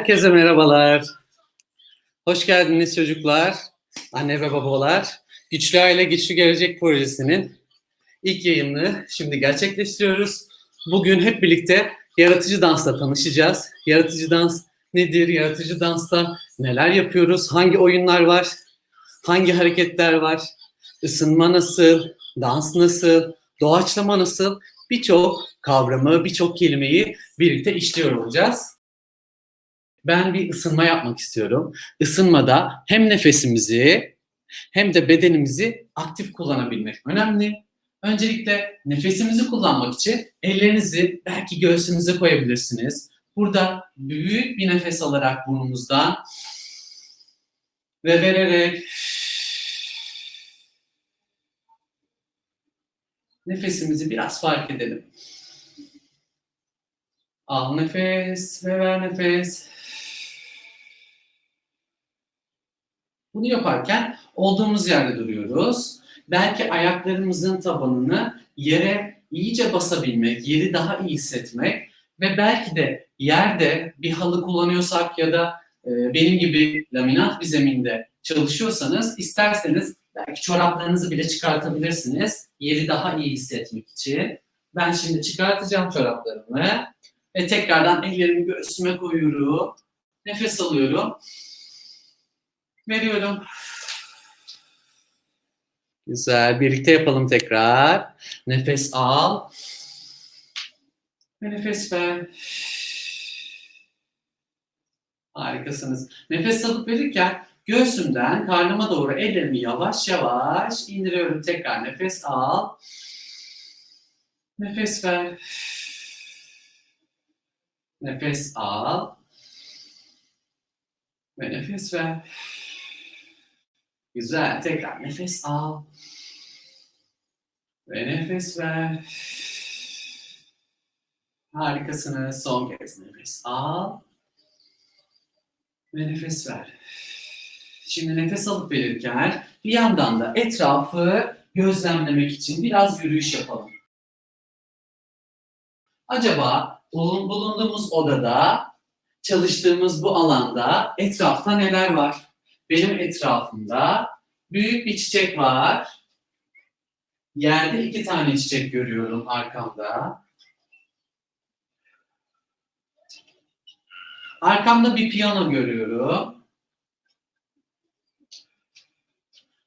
Herkese merhabalar. Hoş geldiniz çocuklar, anne ve babalar. Güçlü Aile Güçlü Gelecek Projesi'nin ilk yayını şimdi gerçekleştiriyoruz. Bugün hep birlikte yaratıcı dansla tanışacağız. Yaratıcı dans nedir? Yaratıcı dansta neler yapıyoruz? Hangi oyunlar var? Hangi hareketler var? Isınma nasıl? Dans nasıl? Doğaçlama nasıl? Birçok kavramı, birçok kelimeyi birlikte işliyor olacağız. Ben bir ısınma yapmak istiyorum. Isınmada hem nefesimizi hem de bedenimizi aktif kullanabilmek önemli. Öncelikle nefesimizi kullanmak için ellerinizi belki göğsünüze koyabilirsiniz. Burada büyük bir nefes alarak burnumuzdan ve vererek nefesimizi biraz fark edelim. Al nefes ve ver nefes. Bunu yaparken olduğumuz yerde duruyoruz. Belki ayaklarımızın tabanını yere iyice basabilmek, yeri daha iyi hissetmek ve belki de yerde bir halı kullanıyorsak ya da e, benim gibi laminat bir zeminde çalışıyorsanız isterseniz belki çoraplarınızı bile çıkartabilirsiniz. Yeri daha iyi hissetmek için. Ben şimdi çıkartacağım çoraplarımı ve tekrardan ellerimi göğsüme koyuyorum. Nefes alıyorum. Veriyorum. Güzel. Birlikte yapalım tekrar. Nefes al. Ve nefes ver. Harikasınız. Nefes alıp verirken göğsümden karnıma doğru ellerimi yavaş yavaş indiriyorum. Tekrar nefes al. Nefes ver. Nefes al. Ve nefes ver. Güzel. Tekrar nefes al. Ve nefes ver. Harikasınız. Son kez nefes al. Ve nefes ver. Şimdi nefes alıp verirken bir yandan da etrafı gözlemlemek için biraz yürüyüş yapalım. Acaba bulun- bulunduğumuz odada, çalıştığımız bu alanda etrafta neler var? Benim etrafımda büyük bir çiçek var. Yerde iki tane çiçek görüyorum arkamda. Arkamda bir piyano görüyorum.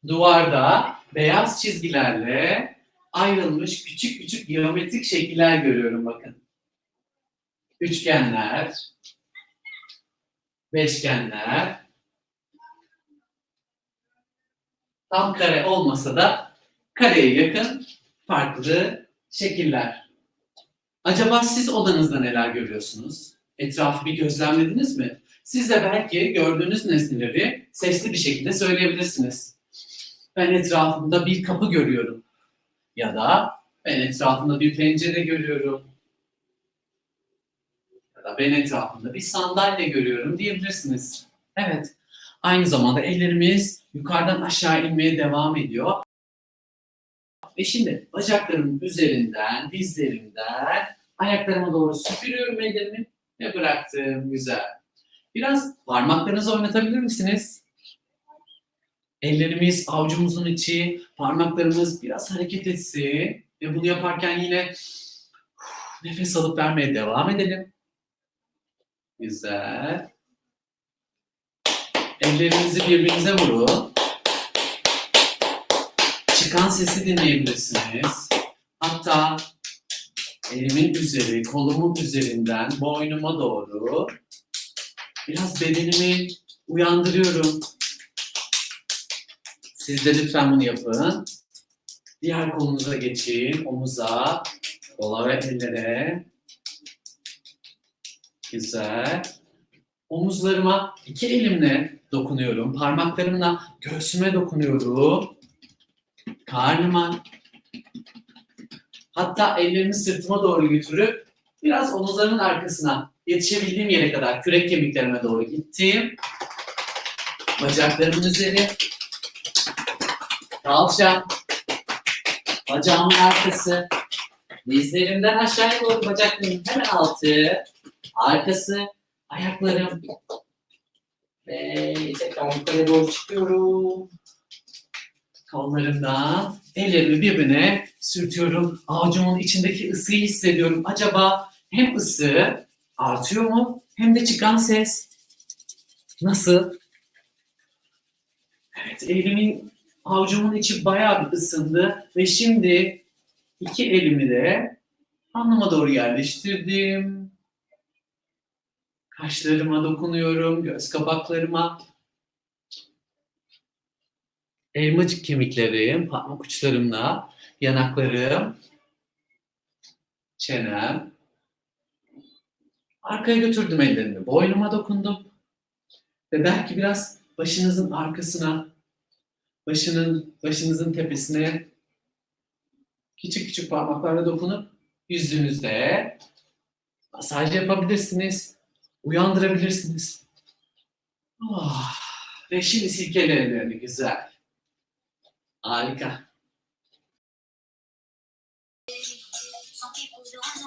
Duvarda beyaz çizgilerle ayrılmış küçük küçük geometrik şekiller görüyorum bakın. Üçgenler, beşgenler, tam kare olmasa da kareye yakın farklı şekiller. Acaba siz odanızda neler görüyorsunuz? Etrafı bir gözlemlediniz mi? Siz de belki gördüğünüz nesneleri sesli bir şekilde söyleyebilirsiniz. Ben etrafımda bir kapı görüyorum. Ya da ben etrafımda bir pencere görüyorum. Ya da ben etrafımda bir sandalye görüyorum diyebilirsiniz. Evet. Aynı zamanda ellerimiz yukarıdan aşağı inmeye devam ediyor. Ve şimdi bacaklarımın üzerinden, dizlerimden ayaklarıma doğru süpürüyorum ellerimi ve bıraktım. Güzel. Biraz parmaklarınızı oynatabilir misiniz? Ellerimiz avucumuzun içi, parmaklarımız biraz hareket etsin. Ve bunu yaparken yine nefes alıp vermeye devam edelim. Güzel. Ellerinizi birbirinize vurun. Çıkan sesi dinleyebilirsiniz. Hatta elimin üzeri, kolumun üzerinden boynuma doğru biraz bedenimi uyandırıyorum. Siz de lütfen bunu yapın. Diğer kolunuza geçin. Omuza, kola ve ellere. Güzel. Omuzlarıma iki elimle dokunuyorum. Parmaklarımla göğsüme dokunuyorum. Karnıma. Hatta ellerimi sırtıma doğru götürüp biraz omuzlarımın arkasına yetişebildiğim yere kadar kürek kemiklerime doğru gittim. Bacaklarımın üzeri. Kalça. Bacağımın arkası. Dizlerimden aşağıya doğru bacaklarımın hemen altı. arkası, ayaklarım. Ve tekrar yukarı doğru çıkıyorum. Kollarımdan ellerimi birbirine sürtüyorum. Avucumun içindeki ısıyı hissediyorum. Acaba hem ısı artıyor mu hem de çıkan ses nasıl? Evet, elimin avucumun içi bayağı bir ısındı ve şimdi iki elimi de alnıma doğru yerleştirdim. Kaşlarıma dokunuyorum, göz kapaklarıma. Elmacık kemiklerim, parmak uçlarımla, yanaklarım, çenem. Arkaya götürdüm ellerimi, boynuma dokundum. Ve belki biraz başınızın arkasına, başının başınızın tepesine küçük küçük parmaklarla dokunup yüzünüzde masaj yapabilirsiniz, uyandırabilirsiniz. Oh, ve şimdi silkele güzel. Harika.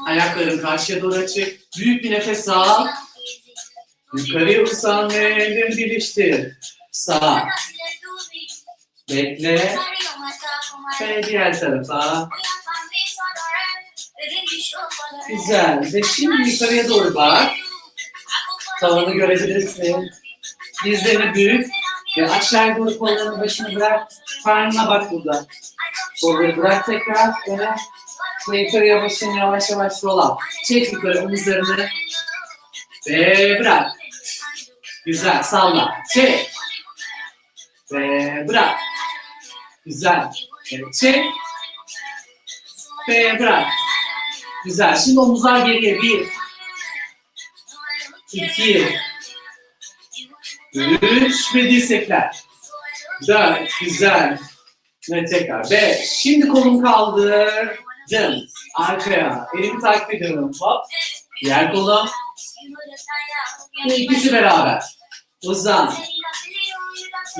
Ayakların karşıya doğru açık. Büyük bir nefes al. Yukarıya uzan ve ellerini birleştir. Sağ. Bekle. Ve diğer tarafa. Güzel. Ve şimdi yukarıya doğru bak. Tavanı görebilirsin. Dizlerini büyük ve aşağıya doğru kollarını başını bırak. Karnına bak burada. Kolları bırak tekrar. Öne. Ve yukarıya başını yavaş yavaş rola. Çek yukarı omuzlarını. Ve bırak. Güzel. Salla. Çek. Ve bırak. Güzel. Evet, çek. Ve bırak. Güzel. Şimdi omuzlar geriye. Bir. İki, Üç ve dirsekler. Dört. Güzel. Ve tekrar. Beş. Şimdi kolum kaldırdım. Arkaya. Elimi takip ediyorum. Hop. Diğer kolum. Ve ikisi beraber. Uzan.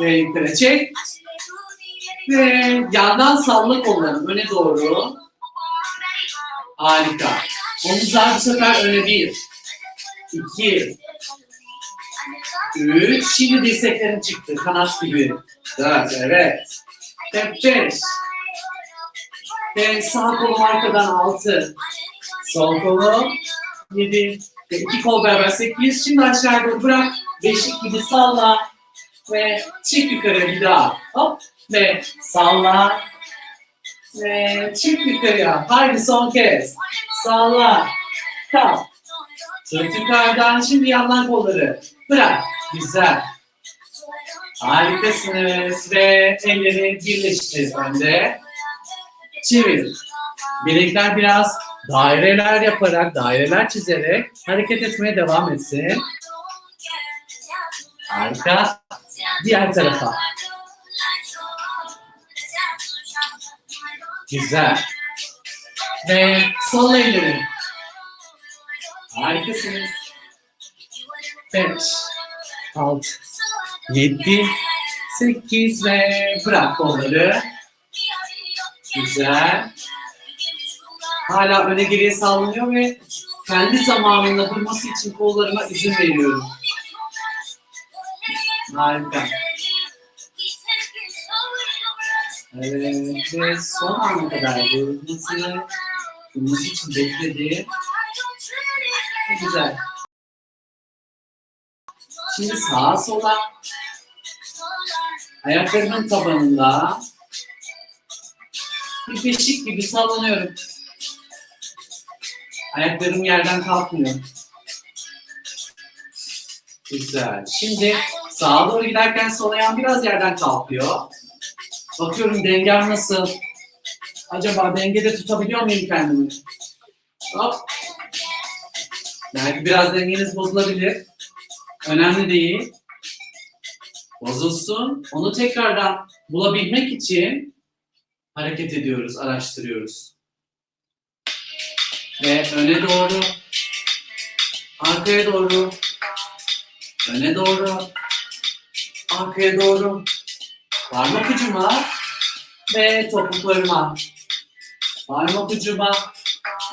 Ve yukarı çek. Ve yandan salla kollarını öne doğru. Harika. Omuzlar bu sefer öne bir. İki, Üç. Şimdi dirseklerin çıktı. Kanat gibi. Dört. Evet. Ve beş. Ve sağ kolum arkadan altı. Sol kolum. Yedi. Ve iki kol beraber sekiz. Şimdi aşağı bırak. Beşik gibi salla. Ve çık yukarı bir daha. Hop. Ve salla. Ve çık yukarıya. Haydi son kez. Salla. Kal. Sırt yukarıdan. Şimdi yandan kolları. Bırak. Güzel. Harikasınız. Ve elleri birleştir önde. Çevir. Bilekler biraz daireler yaparak, daireler çizerek hareket etmeye devam etsin. Harika. Diğer tarafa. Güzel. Ve sol elleri. Harikasınız. Beş, altı, yedi, sekiz ve bırak kolları. Güzel. Hala öne geriye sallanıyor ve kendi zamanında durması için kollarıma izin veriyorum. Harika. Evet, ve son ana kadar durmasını, durması için bekledi. Güzel. Şimdi sağa sola, ayaklarımın tabanında bir beşik gibi sallanıyorum. Ayaklarım yerden kalkmıyor. Güzel. Şimdi sağa doğru giderken sol ayağım biraz yerden kalkıyor. Bakıyorum dengem nasıl? Acaba dengede tutabiliyor muyum kendimi? Hop. Belki biraz dengeniz bozulabilir. Önemli değil. Bozulsun. Onu tekrardan bulabilmek için hareket ediyoruz, araştırıyoruz. Ve öne doğru, arkaya doğru, öne doğru, arkaya doğru, parmak ucuma ve topuklarıma, parmak ucuma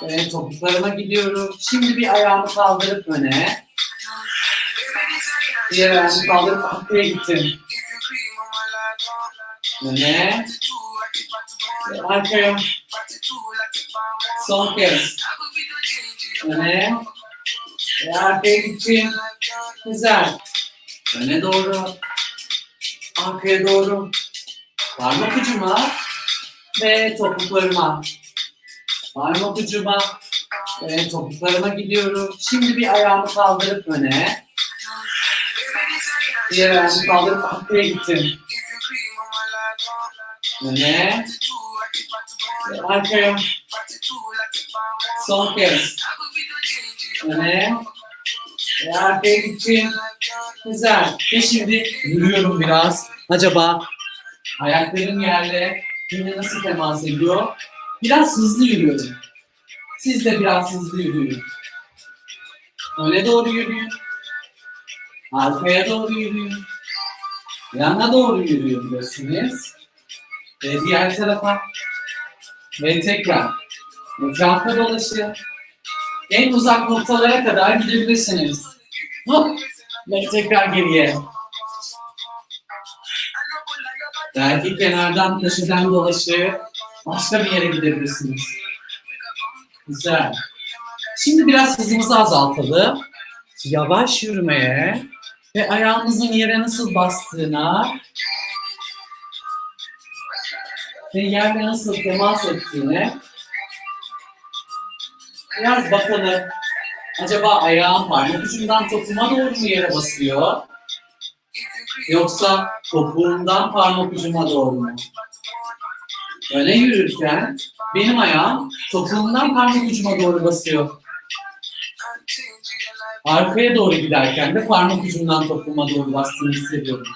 Evet, topuklarıma gidiyorum. Şimdi bir ayağımı kaldırıp öne. Diğer ayağımı kaldırıp arkaya gittim. Öne. Arkaya. Son kez. Öne. Ve arkaya gittim. Güzel. Öne doğru. Arkaya doğru. Parmak ucuma ve topuklarıma. Parmak ucuma ve topuklarıma gidiyorum. Şimdi bir ayağımı kaldırıp öne. Diğer ayağımı kaldırıp arkaya gittim. Öne. Arkaya. Son kez. Öne. Ve arkaya gittim. Güzel. Ve şimdi yürüyorum biraz. Acaba ayaklarım yerle yine nasıl temas ediyor? Biraz hızlı yürüyorum. Siz de biraz hızlı yürüyün. Öne doğru yürüyün. Arkaya doğru yürüyün. Yana doğru yürüyebilirsiniz. Ve diğer tarafa. Ve tekrar. Etrafta dolaşın. En uzak noktalara kadar gidebilirsiniz. Hop. Ve tekrar geriye. Belki kenardan köşeden dolaşıp başka bir yere gidebilirsiniz. Güzel. Şimdi biraz hızımızı azaltalım. Yavaş yürümeye ve ayağımızın yere nasıl bastığına ve yerle nasıl temas ettiğine biraz bakalım. Acaba ayağım parmak ucundan topuma doğru mu yere basıyor? Yoksa topuğumdan parmak ucuma doğru mu? Öne yürürken benim ayağım topuğumdan parmak ucuma doğru basıyor. Arkaya doğru giderken de parmak ucumdan topuğuma doğru bastığını hissediyorum.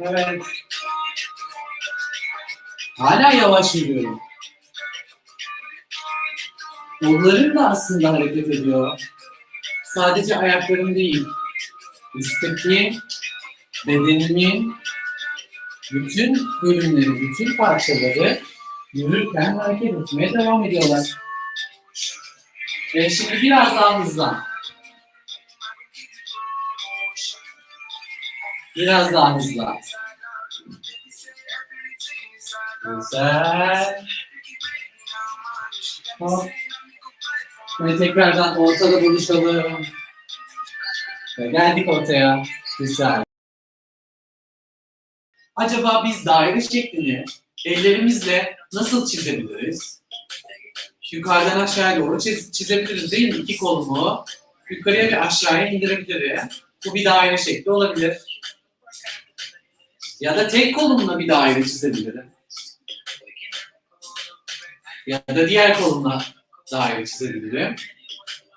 Evet. Hala yavaş yürüyorum. Kollarım da aslında hareket ediyor. Sadece ayaklarım değil. Üstteki bedenimin bütün bölümleri, bütün parçaları yürürken hareket etmeye devam ediyorlar. Ve şimdi biraz daha hızlan. Biraz daha hızlan. Güzel. Hop. Ve tekrardan ortada buluşalım. Ve geldik ortaya. Güzel. Acaba biz daire şeklini ellerimizle nasıl çizebiliriz? Yukarıdan aşağıya doğru çiz- çizebiliriz değil mi? İki kolumu yukarıya ve aşağıya indirebilirim. Bu bir daire şekli olabilir. Ya da tek kolumla bir daire çizebilirim. Ya da diğer kolumla daire çizebilirim.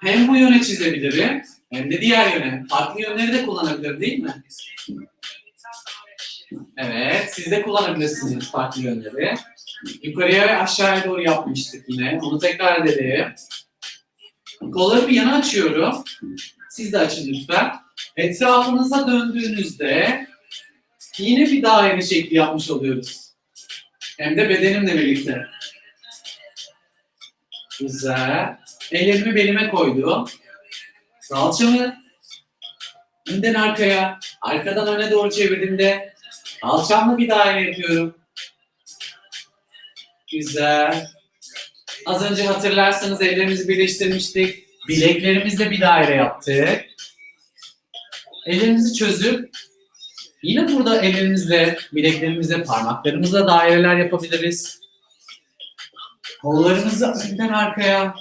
Hem bu yöne çizebilirim hem de diğer yöne. Farklı yönleri de kullanabilirim değil mi? Evet, siz de kullanabilirsiniz farklı yönleri. Yukarıya ve aşağıya doğru yapmıştık yine. Onu tekrar edelim. Kolları bir yana açıyorum. Siz de açın lütfen. Etrafınıza döndüğünüzde yine bir daire şekli yapmış oluyoruz. Hem de bedenimle birlikte. Güzel. Ellerimi belime koydum. Salçamı önden arkaya, arkadan öne doğru çevirdiğimde alçamla bir daire yapıyorum. Güzel. Az önce hatırlarsanız ellerimizi birleştirmiştik. Bileklerimizle bir daire yaptık. Ellerimizi çözüp yine burada ellerimizle, bileklerimizle, parmaklarımızla daireler yapabiliriz. Kollarımızı önden arkaya,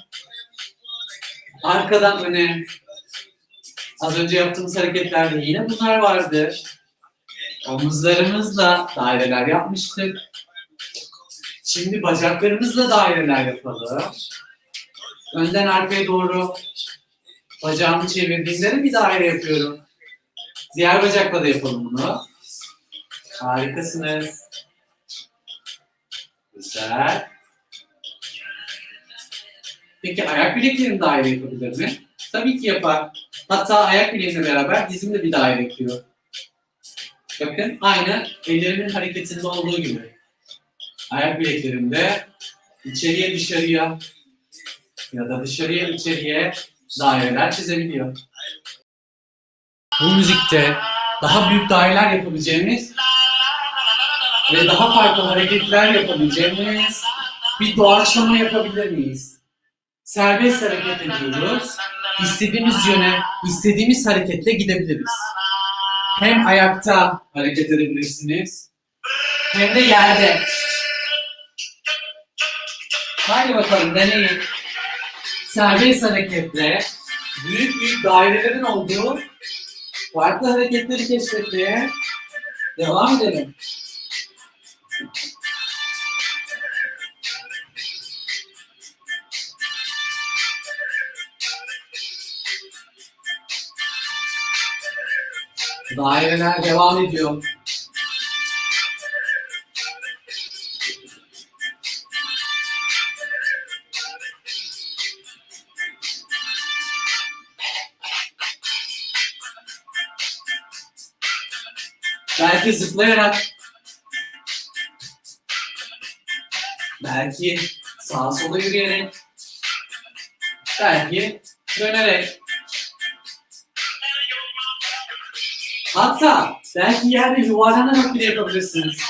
arkadan öne. Az önce yaptığımız hareketlerde yine bunlar vardı. Omuzlarımızla daireler yapmıştık. Şimdi bacaklarımızla daireler yapalım. Önden arkaya doğru bacağımı çevirdiğimde de bir daire yapıyorum. Diğer bacakla da yapalım bunu. Harikasınız. Güzel. Peki ayak bileklerim daire yapabilir mi? Tabii ki yapar. Hatta ayak bileğimle beraber dizim de bir daire yapıyor. Bakın aynı ellerimin hareketinde olduğu gibi. ayak bileklerimde içeriye dışarıya ya da dışarıya içeriye daireler çizebiliyor. Bu müzikte daha büyük daireler yapabileceğimiz ve daha farklı hareketler yapabileceğimiz bir doğaçlama yapabilir miyiz? Serbest hareket ediyoruz. İstediğimiz yöne, istediğimiz hareketle gidebiliriz. Hem ayakta hareket edebilirsiniz, hem de yerde. Haydi bakalım deneyin. Serbest hareketle büyük büyük dairelerin olduğu farklı hareketleri keşfetmeye devam edelim. Daireler devam ediyor. Belki zıplayarak, belki sağa sola yürüyerek, belki dönerek. Hatta belki yerde yuvarlanarak bile yapabilirsiniz.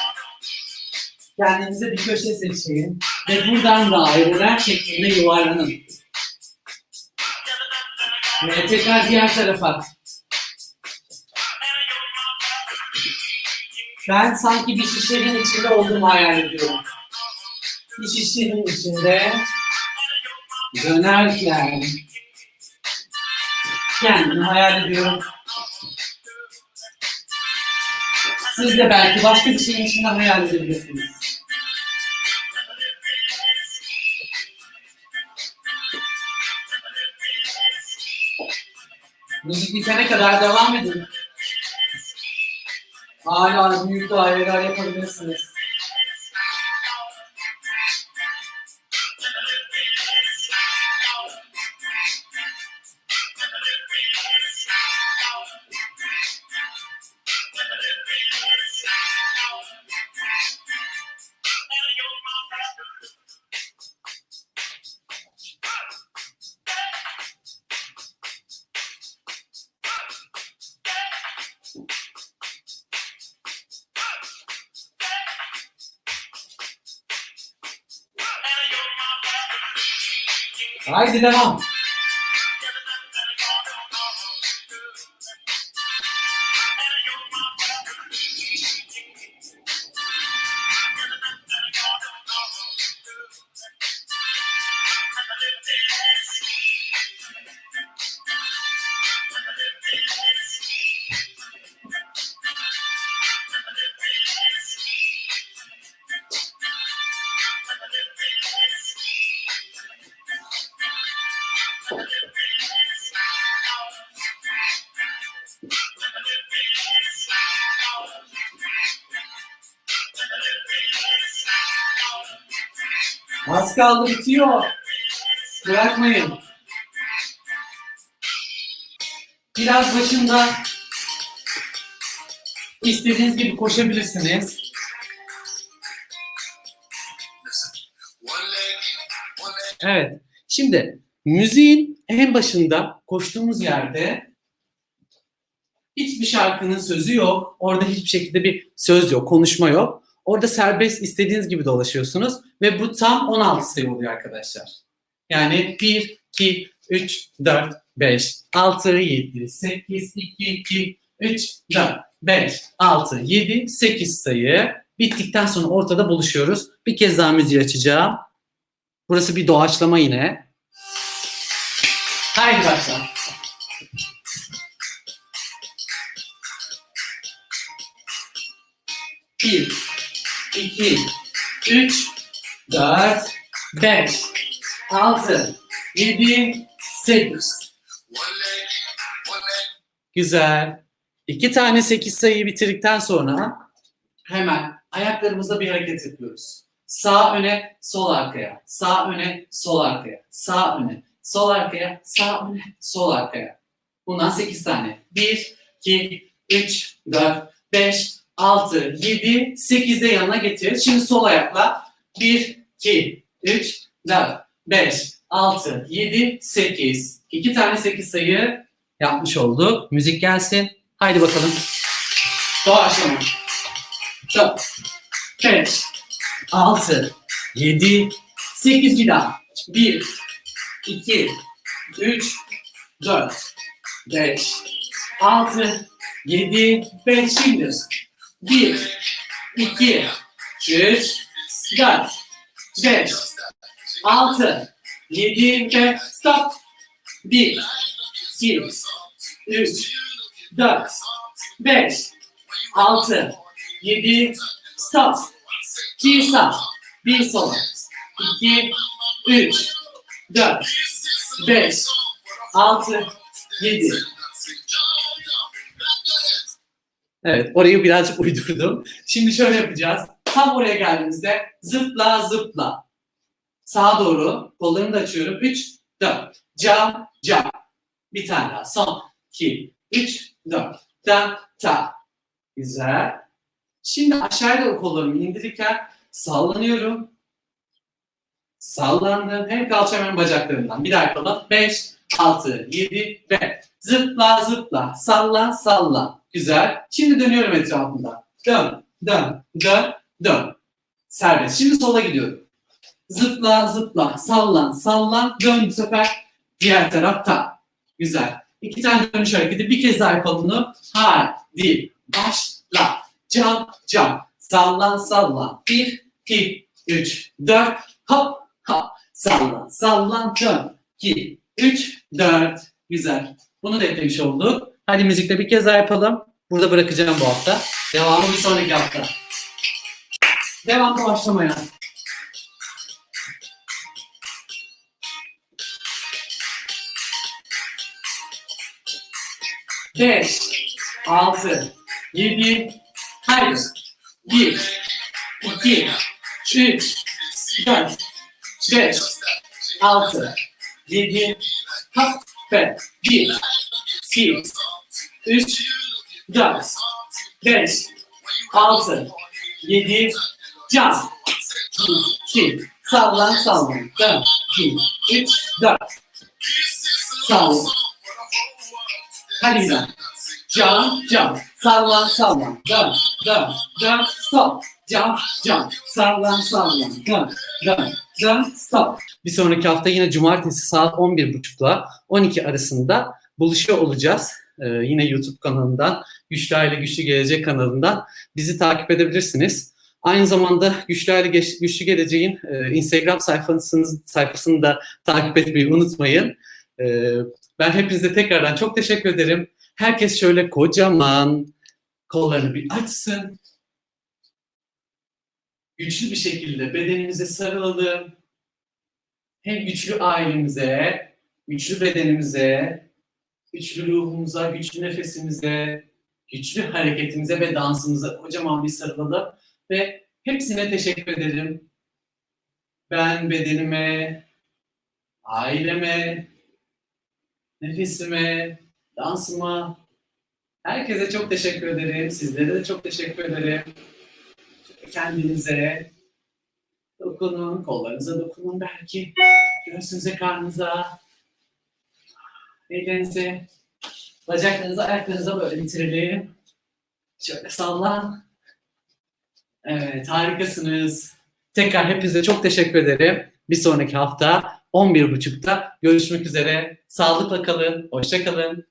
Kendinize bir köşe seçin ve buradan daireler şeklinde yuvarlanın. Ve tekrar diğer tarafa. Ben sanki bir şişenin içinde olduğumu hayal ediyorum. Bir şişenin içinde dönerken kendimi hayal ediyorum. Siz de belki başka bir şeyin içinde hayal edebilirsiniz. Müzik bitene kadar devam edin. Hala büyük daireler yapabilirsiniz. Haydi devam. Az kaldı bitiyor. Bırakmayın. Biraz başında istediğiniz gibi koşabilirsiniz. Evet. Şimdi müziğin en başında koştuğumuz yerde hiçbir şarkının sözü yok. Orada hiçbir şekilde bir söz yok, konuşma yok. Orada serbest istediğiniz gibi dolaşıyorsunuz ve bu tam 16 sayı oluyor arkadaşlar. Yani 1, 2, 3, 4, 5, 6, 7, 8, 2, 2, 3, 4, 5, 6, 7, 8 sayı. Bittikten sonra ortada buluşuyoruz. Bir kez daha müziği açacağım. Burası bir doğaçlama yine. Haydi başla. Bir, iki, üç, dört, beş, altı, yedi, sekiz. Güzel. İki tane sekiz sayıyı bitirdikten sonra hemen ayaklarımızda bir hareket yapıyoruz. Sağ öne, sol arkaya. Sağ öne, sol arkaya. Sağ öne, sol arkaya. Sağ öne, sol arkaya. Bundan sekiz tane. Bir, iki, üç, dört, beş, 6, 7, 8 de yanına getir. Şimdi sol ayakla 1, 2, 3, 4, 5, 6, 7, 8. İki tane 8 sayı yapmış olduk. Müzik gelsin. Haydi bakalım. Doğaçlama. 4, 5, 6, 7, 8 bir daha. 1, 2, 3, 4, 5, 6, 7 ve şimdi 1, 2, 3, 4, 5, 6, 7 ve stop. 1, 2, 3, 4, 5, 6, 7, stop. Bir sağ, bir sola. 2, 3, 4, 5, 6, 7. Evet, orayı birazcık uydurdum. Şimdi şöyle yapacağız. Tam oraya geldiğimizde zıpla zıpla. Sağa doğru kollarını da açıyorum. 3, 4. Ca, ca. Bir tane daha. Son. 2, 3, 4. Da, ta. Güzel. Şimdi aşağıya doğru kollarımı indirirken sallanıyorum. Sallandım. Hem kalçam hem bacaklarımdan. Bir daha yapalım. 5, 6, 7 ve zıpla zıpla. Salla salla. Güzel. Şimdi dönüyorum etrafında. Dön, dön, dön, dön. Serbest. Şimdi sola gidiyorum. Zıpla zıpla. Sallan, sallan. Dön bu sefer. Diğer tarafta. Güzel. İki tane dönüş hareketi. Bir kez daha yapalım bunu. Hadi. Başla. Cam, cam. Sallan, sallan. Bir, iki, üç, dört. Hop, hop. Sallan, sallan, dön. İki, üç, dört. Güzel. Bunu da eklemiş olduk. Hadi müzikle bir kez daha yapalım. Burada bırakacağım bu hafta. Devamı bir sonraki hafta. Devam başlamaya. Beş, altı, yedi, hayır. Bir, iki, üç, dört, beş, altı, yedi, hop ve bir, iki, üç, dört, beş, altı, yedi, can, iki, sallan sallan, dön, iki, üç, dört, sallan. Hadi daha. Can, can, sallan, sallan, dön, dön, dön, stop. Can, can, sallan, sallan, dön, dön, dön, stop. Bir sonraki hafta yine cumartesi saat 11.30'la 12 arasında buluşuyor olacağız. Ee, yine YouTube kanalından, Güçlü Aile Güçlü Gelecek kanalından bizi takip edebilirsiniz. Aynı zamanda Güçlü Aile Güçlü Geleceğin e, Instagram sayfasını, sayfasını da takip etmeyi unutmayın. Ee, ben hepinize tekrardan çok teşekkür ederim. Herkes şöyle kocaman kollarını bir açsın. Güçlü bir şekilde bedenimize sarılalım. Hem güçlü ailemize, güçlü bedenimize, güçlü ruhumuza, güçlü nefesimize, güçlü hareketimize ve dansımıza kocaman bir sarılalım. Ve hepsine teşekkür ederim. Ben bedenime, aileme, nefesime, dansıma, herkese çok teşekkür ederim. Sizlere de çok teşekkür ederim. Kendinize dokunun, kollarınıza dokunun belki. Göğsünüze, karnınıza, ellerinize, bacaklarınıza, ayaklarınıza böyle bitirelim. Şöyle sallan. Evet, harikasınız. Tekrar hepinize çok teşekkür ederim. Bir sonraki hafta 11.30'da görüşmek üzere. Sağlıkla kalın, hoşça kalın.